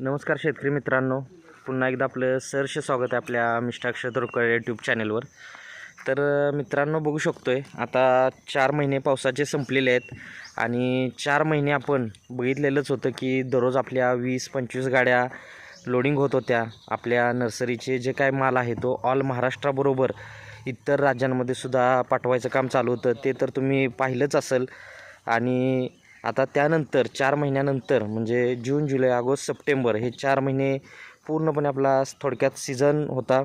नमस्कार शेतकरी मित्रांनो. पुन्हा एकदा आपलं सहर्ष स्वागत आहे आपल्या मिष्टाक्ष तोरकर यूट्यूब चॅनलवर तर मित्रांनो बघू शकतो आहे आता चार महिने पावसाचे संपलेले आहेत आणि चार महिने आपण बघितलेलंच होतं की दररोज आपल्या वीस पंचवीस गाड्या लोडिंग होत होत्या. आपल्या नर्सरीचे जे काय माल आहे तो ऑल महाराष्ट्राबरोबर इतर राज्यांमध्ये सुद्धा पाठवायचं काम चालू होतं. ते तर तुम्ही पाहिलंच असेल. आणि आता त्यानंतर चार महिन्यानंतर म्हणजे जून जुलै ऑगस्ट सप्टेंबर हे चार महिने पूर्णपणे आपला थोडक्यात सीझन होता.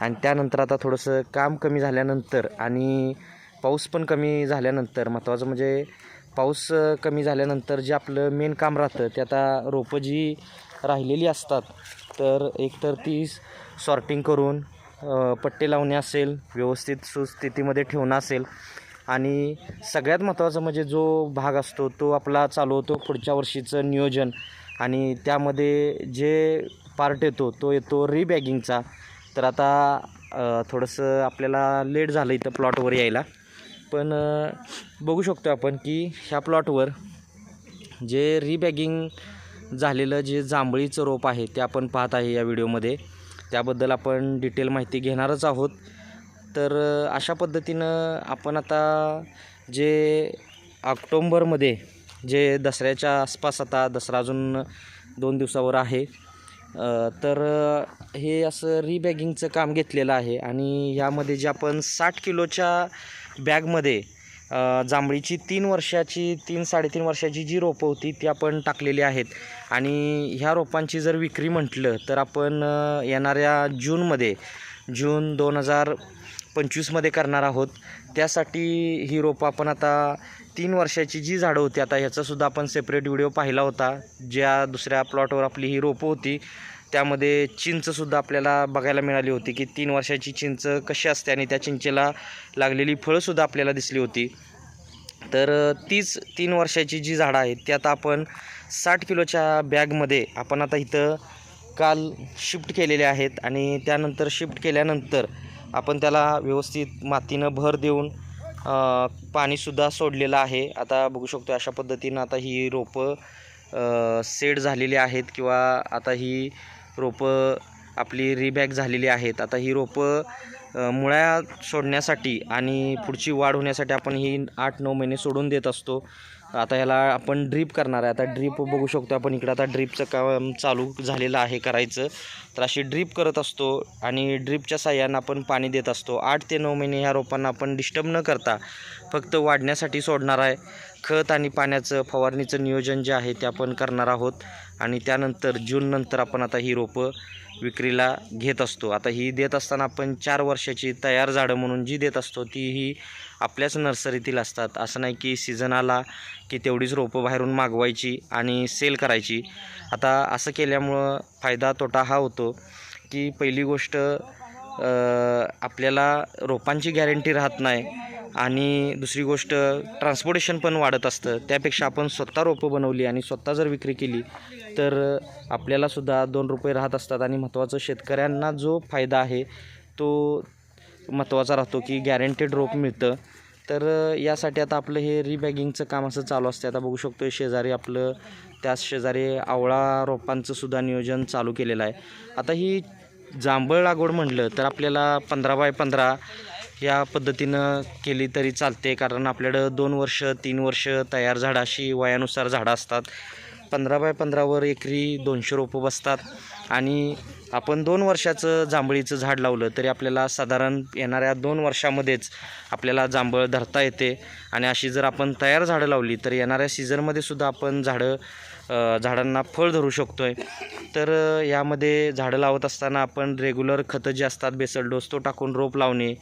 आणि त्यानंतर आता थोडंसं काम कमी झाल्यानंतर आणि पाऊस पण कमी झाल्यानंतर महत्त्वाचं म्हणजे पाऊस कमी झाल्यानंतर जे आपलं मेन काम राहतं ते आता रोपं जी राहिलेली असतात तर एकतर ती सॉर्टिंग करून पट्टे लावणे असेल व्यवस्थित सुस्थितीमध्ये ठेवणं असेल आणि सगळ्यात महत्त्वाचं म्हणजे जो भाग असतो तो आपला चालू होतो पुढच्या वर्षीचं नियोजन. आणि त्यामध्ये जे पार्ट येतो तो येतो रिबॅगिंगचा. तर आता थोडंसं आपल्याला लेट झालं इथं प्लॉटवर यायला. पण बघू शकतो आपण की ह्या प्लॉटवर जे रिबॅगिंग झालेलं जे जांभळीचं रोप आहे ते आपण पाहत आहे या व्हिडिओमध्ये त्याबद्दल आपण डिटेल माहिती घेणारच आहोत. तर अशा पद्धतीनं आपण आता जे ऑक्टोंबरमध्ये जे दसऱ्याच्या आसपास आता दसरा अजून दोन दिवसावर आहे तर हे असं रिबॅगिंगचं काम घेतलेलं आहे आणि यामध्ये जे आपण साठ किलोच्या बॅगमध्ये जांभळीची तीन वर्षाची तीन साडेतीन वर्षाची जी रोपं होती ती आपण टाकलेली आहेत. आणि ह्या रोपांची जर विक्री म्हटलं तर आपण येणाऱ्या जूनमध्ये जून दोन हजार पंचवीसमध्ये करणार आहोत. त्यासाठी ही रोपं आपण आता तीन वर्षाची जी झाडं होती आता ह्याचासुद्धा आपण सेपरेट व्हिडिओ पाहिला होता. ज्या दुसऱ्या प्लॉटवर आपली ही रोपं होती. त्यामध्ये चिंचसुद्धा आपल्याला बघायला मिळाली होती की तीन वर्षाची चिंच कशी असते आणि त्या चिंचेला लागलेली फळंसुद्धा आपल्याला दिसली होती. तर तीच तीन वर्षाची जी झाडं आहेत ती आता आपण साठ किलोच्या बॅगमध्ये आपण आता इथं काल शिफ्ट केलेले आहेत आणि त्यानंतर शिफ्ट केल्यानंतर आपण त्याला व्यवस्थित मातीनं भर देऊन पाणीसुद्धा सोडलेलं आहे. आता बघू शकतो अशा पद्धतीनं आता ही रोपं सेड सेट झालेली आहेत किंवा आता ही रोपं आपली रिबॅग झालेली आहेत. आता ही रोपं मुळ्या सोडण्यासाठी आणि पुढची वाढ होण्यासाठी आपण ही आठ नऊ महिने सोडून देत असतो. आता ह्याला आपण ड्रीप करणार आहे. आता ड्रीप बघू शकतो आपण इकडं. आता ड्रीपचं काम चालू झालेलं आहे करायचं. तर अशी ड्रीप करत असतो आणि ड्रीपच्या साह्यानं आपण पाणी देत असतो. आठ ते नऊ महिने ह्या रोपांना आपण डिस्टर्ब न करता फक्त वाढण्यासाठी सोडणार आहे. खत आणि पाण्याचं फवारणीचं नियोजन जे आहे ते आपण करणार आहोत. आणि त्यानंतर जूननंतर आपण आता ही रोपं विक्रीला घेत असतो. आता ही देत असताना आपण चार वर्षाची तयार झाडं म्हणून जी देत असतो ती ही आपल्याच नर्सरीतील असतात. असं नाही की सीझन आला की तेवढीच रोपं बाहेरून मागवायची आणि सेल करायची. आता असं केल्यामुळं फायदा तोटा हा होतो की पहिली गोष्ट आपल्याला रोपांची गॅरंटी राहत नाही. आणि दुसरी गोष्ट ट्रान्सपोर्टेशन पण वाढत असतं. त्यापेक्षा आपण स्वतः रोपं बनवली आणि स्वतः जर विक्री केली तर आपल्यालासुद्धा दोन रुपये राहत असतात. आणि महत्त्वाचं शेतकऱ्यांना जो फायदा आहे तो महत्त्वाचा राहतो की गॅरंटेड रोप मिळतं. तर यासाठी आता आपलं हे रिबॅगिंगचं काम असं चालू असतं आता बघू शकतो शेजारी आपलं त्याच शेजारी आवळा रोपांचंसुद्धा नियोजन चालू केलेलं आहे. आता ही जांभळ लागवड म्हटलं तर आपल्याला पंधरा बाय पंधरा या पद्धतीनं केली तरी चालते कारण आपल्याकडं दोन वर्ष तीन वर्ष तयार झाडाशी वयानुसार झाडं असतात. पंधरा बाय पंधरावर एकरी दोनशे रोपं बसतात. आणि आपण दोन वर्षाचं जांभळीचं झाड लावलं तरी आपल्याला साधारण येणाऱ्या दोन वर्षामध्येच आपल्याला जांभळ धरता येते. आणि अशी जर आपण तयार झाडं लावली तर येणाऱ्या सीझनमध्ये सुद्धा आपण झाडं झाडांना फळ धरू शकतो आहे तर यामध्ये झाडं लावत असताना आपण रेग्युलर खतं जे असतात बेसल डोस तो टाकून रोप लावणे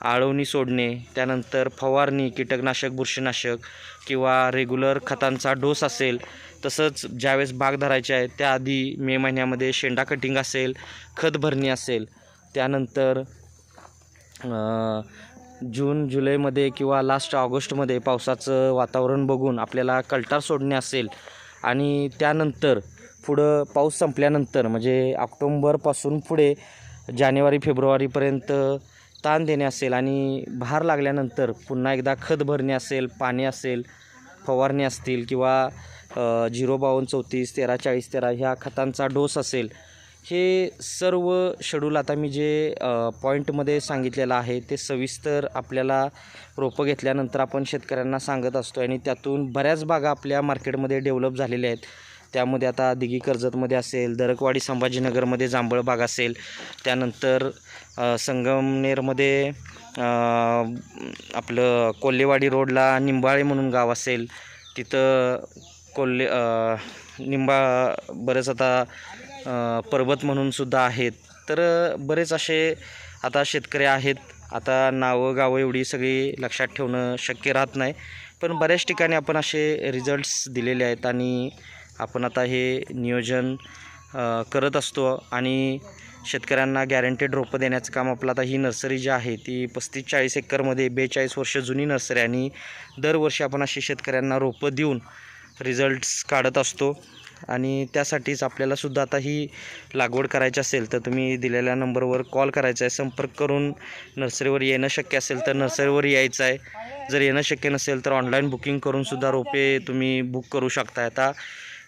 आळवणी सोडणे त्यानंतर फवारणी कीटकनाशक बुरशीनाशक किंवा रेग्युलर खतांचा डोस असेल तसंच ज्यावेळेस बाग धरायचे आहे त्याआधी मे महिन्यामध्ये शेंडा कटिंग असेल खत भरणी असेल त्यानंतर जून जुलैमध्ये किंवा लास्ट ऑगस्टमध्ये पावसाचं वातावरण बघून आपल्याला कल्टार सोडणे असेल आणि त्यानंतर पुढं पाऊस संपल्यानंतर म्हणजे ऑक्टोंबरपासून पुढे जानेवारी फेब्रुवारीपर्यंत ताण देणे असेल आणि भार लागल्यानंतर पुन्हा एकदा खत भरणे असेल पाणी असेल फवारणी असतील किंवा झिरो बावन्न चौतीस तेरा चाळीस तेरा ह्या खतांचा डोस असेल हे सर्व शेड्यूल आता मी जे पॉईंटमध्ये सांगितलेलं आहे ते सविस्तर आपल्याला रोपं घेतल्यानंतर आपण शेतकऱ्यांना सांगत असतो आणि त्यातून बऱ्याच बागा आपल्या मार्केटमध्ये डेव्हलप झालेल्या आहेत. त्यामध्ये आता दिघी कर्जतमध्ये असेल दरकवाडी संभाजीनगरमध्ये जांभळ बाग असेल त्यानंतर संगमनेरमध्ये आपलं कोल्हेवाडी रोडला निंबाळे म्हणून गाव असेल तिथं कोल्हे निंबा बरेच आता पर्वत म्हणून सुद्धा आहेत. तर बरेच असे आता शेतकरी आहेत. आता नावं गावं एवढी सगळी लक्षात ठेवणं शक्य राहत नाही. पण बऱ्याच ठिकाणी आपण असे रिझल्ट्स दिलेले आहेत आणि आपण आता हे नियोजन करत असतो आणि शेतकऱ्यांना गॅरंटेड रोपं देण्याचं काम आपलं आता ही नर्सरी जी आहे ती पस्तीस चाळीस एकरमध्ये बेचाळीस वर्ष जुनी नर्सरी आणि दरवर्षी आपण अशी शेतकऱ्यांना रोपं देऊन रिझल्ट्स काढत असतो. आणि त्यासाठीच आपल्यालासुद्धा आता ही लागवड करायची असेल तर तुम्ही दिलेल्या नंबरवर कॉल करायचा आहे. संपर्क करून नर्सरीवर येणं शक्य असेल तर नर्सरीवर यायचं आहे. जर येणं शक्य नसेल तर ऑनलाईन बुकिंग करूनसुद्धा रोपे तुम्ही बुक करू शकता आता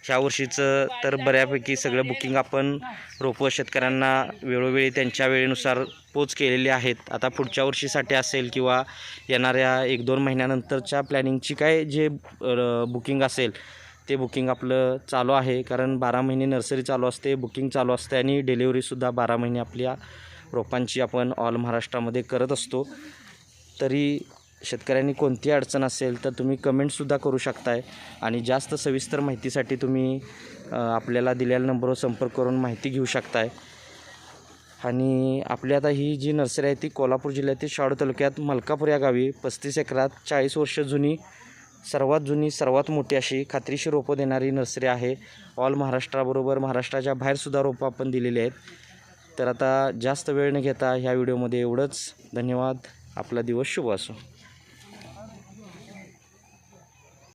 ह्या वर्षीचं तर बऱ्यापैकी सगळं बुकिंग आपण रोपं शेतकऱ्यांना वेळोवेळी त्यांच्या वेळेनुसार पोच केलेली आहेत. आता पुढच्या वर्षीसाठी असेल किंवा येणाऱ्या एक दोन महिन्यानंतरच्या प्लॅनिंगची काय जे बुकिंग असेल ते बुकिंग आपलं चालू आहे. कारण बारा महिने नर्सरी चालू असते बुकिंग चालू असते आणि डिलेवरीसुद्धा बारा महिने आपल्या रोपांची आपण ऑल महाराष्ट्रामध्ये करत असतो. तरी शेतकऱ्यांनी कोणती अडचण असेल तर तुम्ही कमेंटसुद्धा करू शकताय. आणि जास्त सविस्तर माहितीसाठी तुम्ही आपल्याला दिलेल्या नंबरवर संपर्क करून माहिती घेऊ शकताय. आणि आपली आता ही जी नर्सरी आहे ती कोल्हापूर जिल्ह्यातील शाळू तालुक्यात मलकापूर या गावी पस्तीस एकरात चाळीस वर्ष जुनी सर्वात जुनी सर्वात मोठी अशी खात्रीशी रोपं देणारी नर्सरी आहे. ऑल महाराष्ट्राबरोबर महाराष्ट्राच्या बाहेरसुद्धा रोपं आपण दिलेली आहेत. तर आता जास्त वेळ न घेता ह्या व्हिडिओमध्ये एवढंच. धन्यवाद. आपला दिवस शुभ असो.